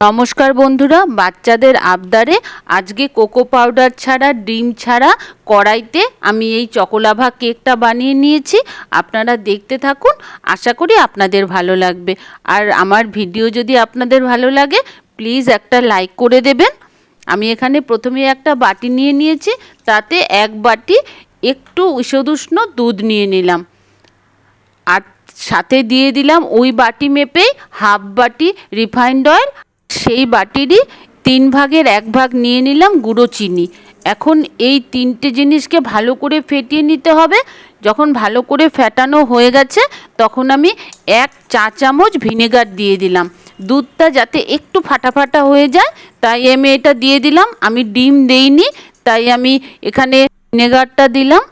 নমস্কার বন্ধুরা, বাচ্চাদের আবদারে আজকে কোকো পাউডার ছাড়া, ডিম ছাড়া কড়াইতে আমি এই চকোলাভা কেকটা বানিয়ে নিয়েছি। আপনারা দেখতে থাকুন, আশা করি আপনাদের ভালো লাগবে। আর আমার ভিডিও যদি আপনাদের ভালো লাগে, প্লিজ একটা লাইক করে দেবেন। আমি এখানে প্রথমে একটা বাটি নিয়ে নিয়েছি, তাতে এক বাটি একটু ঈষদুষ্ণ দুধ নিয়ে নিলাম। আর সাথে দিয়ে দিলাম ওই বাটি মেপেই হাফ বাটি রিফাইন্ড অয়েল সেই বাটিরই তিন ভাগের এক ভাগ নিয়ে নিলাম গুঁড়ো চিনি। এখন এই তিনটে জিনিসকে ভালো করে ফেটিয়ে নিতে হবে। যখন ভালো করে ফেটানো হয়ে গেছে, তখন আমি এক চা চামচ ভিনেগার দিয়ে দিলাম। দুধটা যাতে একটু ফাটা ফাটা হয়ে যায়, তাই আমি এটা দিয়ে দিলাম। আমি ডিম দেইনি, তাই আমি এখানে ভিনেগারটা দিলাম।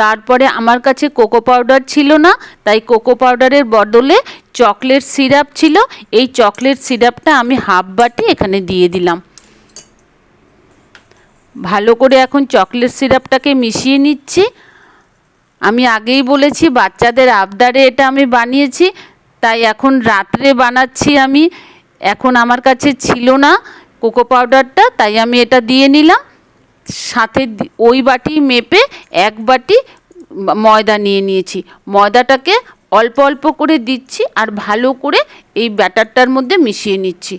তারপরে আমার কাছে কোকো পাউডার ছিল না, তাই কোকো পাউডারের বদলে চকলেট সিরাপ ছিল, এই চকলেট সিরাপটা আমি হাফ বাটি এখানে দিয়ে দিলাম। ভালো করে এখন চকলেট সিরাপটাকে মিশিয়ে নিচ্ছি। আমি আগেই বলেছি, বাচ্চাদের আবদারে এটা আমি বানিয়েছি, তাই এখন রাত্রে বানাচ্ছি আমি। এখন আমার কাছে ছিল না কোকো পাউডারটা, তাই আমি এটা দিয়ে নিলাম। সাথে ওই বাটি মেপে এক বাটি ময়দা নিয়ে নিয়েছি। ময়দাটাকে অল্প অল্প করে দিচ্ছি আর ভালো করে এই ব্যাটারটার মধ্যে মিশিয়ে নিচ্ছি।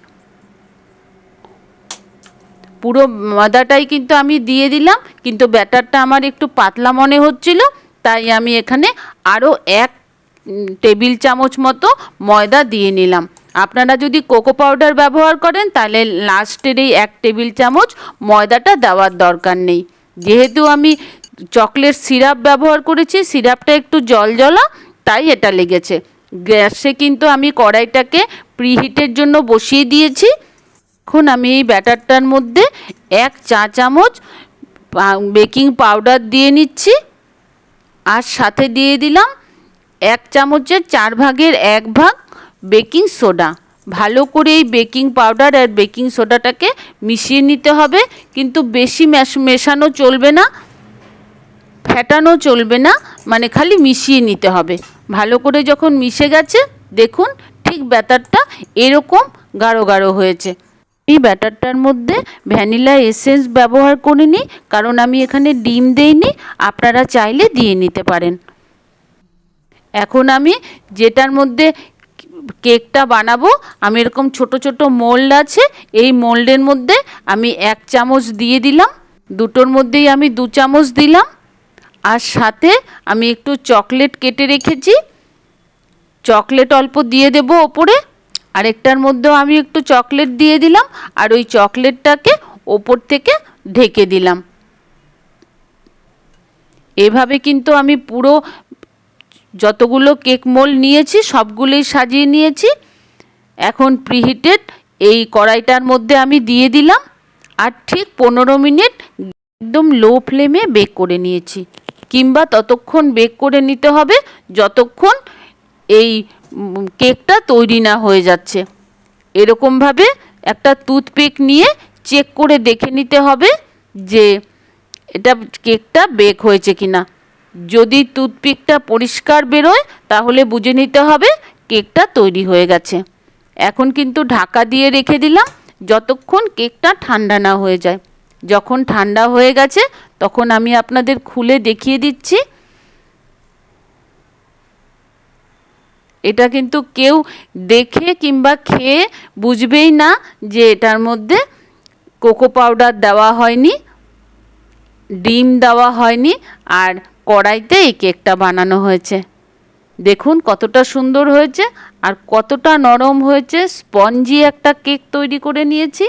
পুরো ময়দাটাই কিন্তু আমি দিয়ে দিলাম, কিন্তু ব্যাটারটা আমার একটু পাতলা মনে হচ্ছিল, তাই আমি এখানে আরও এক টেবিল চামচ মতো ময়দা দিয়ে নিলাম। আপনারা যদি কোকো পাউডার ব্যবহার করেন, তাহলে লাস্টের এই এক টেবিল চামচ ময়দাটা দেওয়ার দরকার নেই। যেহেতু আমি চকলেট সিরাপ ব্যবহার করেছি, সিরাপটা একটু জল জলা তাই এটা লেগেছে। গ্যাসে কিন্তু আমি কড়াইটাকে প্রিহিটের জন্য বসিয়ে দিয়েছি। এখন আমি এই ব্যাটারটার মধ্যে এক চা চামচ বেকিং পাউডার দিয়ে নিচ্ছি। আর সাথে দিয়ে দিলাম এক চামচের চার ভাগের এক ভাগ বেকিং সোডা। ভালো করে এই বেকিং পাউডার আর বেকিং সোডাটাকে মিশিয়ে নিতে হবে। কিন্তু বেশি মেশ- মেশানো চলবে না, ফেটানো চলবে না। মানে খালি মিশিয়ে নিতে হবে। ভালো করে যখন মিশে গেছে, দেখুন ঠিক ব্যাটারটা এরকম গাঢ় গাঢ় হয়েছে। এই ব্যাটারটার মধ্যে ভ্যানিলা এসেন্স ব্যবহার করিনি কারণ আমি এখানে ডিম দেইনি, আপনারা চাইলে দিয়ে নিতে পারেন। এখন আমি যেটার মধ্যে কেকটা বানাবো, আমি এরকম ছোট ছোট মোল্ড আছে, এই মোল্ডের মধ্যে আমি এক চামচ দিয়ে দিলাম, দুটোর মধ্যেই আমি দু চামচ দিলাম। আর সাথে আমি একটু চকলেট কেটে রেখেছি। চকলেট অল্প দিয়ে দেবো ওপরে। আরেকটার মধ্যেও আমি একটু চকলেট দিয়ে দিলাম আর ওই চকলেটটাকে ওপর থেকে ঢেকে দিলাম। এভাবে কিন্তু আমি পুরো যতগুলো কেক মোল নিয়েছি সবগুলোই সাজিয়ে নিয়েছি। এখন প্রিহিটেড এই কড়াইটার মধ্যে আমি দিয়ে দিলাম। আর ঠিক পনেরো মিনিট একদম লো ফ্লেমে বেক করে নিয়েছি। কিংবা ততক্ষণ বেক করে নিতে হবে, যতক্ষণ এই কেকটা তৈরি না হয়ে যাচ্ছে। এরকমভাবে একটা টুথপিক নিয়ে চেক করে দেখে নিতে হবে যে এটা কেকটা বেক হয়েছে কিনা। যদি টুথপিকটা পরিষ্কার বেরোয়, তাহলে বুঝে নিতে হবে কেকটা তৈরি হয়ে গেছে। এখন কিন্তু ঢাকা দিয়ে রেখে দিলাম, যতক্ষণ কেকটা ঠান্ডা না হয়ে যায়। যখন ঠান্ডা হয়ে গেছে, তখন আমি আপনাদের খুলে দেখিয়ে দিচ্ছি। এটা কিন্তু কেউ দেখে কিংবা খেয়ে বুঝবেই না যে এটার মধ্যে কোকো পাউডার দেওয়া হয়নি, ডিম দেওয়া হয়নি, আর কড়াইতে এই কেকটা বানানো হয়েছে। দেখুন কতটা সুন্দর হয়েছে, আর কতটা নরম হয়েছে। স্পঞ্জি একটা কেক তৈরি করে নিয়েছি।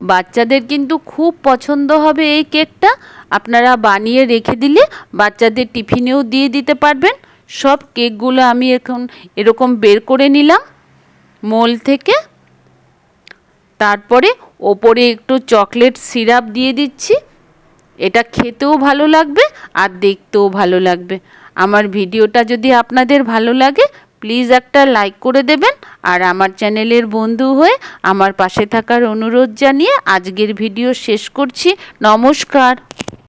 বাচ্চাদের কিন্তু খুব পছন্দ হবে এই কেকটা। আপনারা বানিয়ে রেখে দিলে বাচ্চাদের টিফিনেও দিয়ে দিতে পারবেন। সব কেকগুলো আমি এখন এরকম বের করে নিলাম মোল থেকে। তারপরে ওপরে একটু চকলেট সিরাপ দিয়ে দিচ্ছি। এটা খেতেও ভালো লাগবে আর দেখতেও ভালো লাগবে। আমার ভিডিওটা যদি আপনাদের ভালো লাগে, প্লিজ একটা লাইক করে দেবেন। আর আমার চ্যানেলের বন্ধু হয়ে আমার পাশে থাকার অনুরোধ জানিয়ে আজকের ভিডিও শেষ করছি। নমস্কার।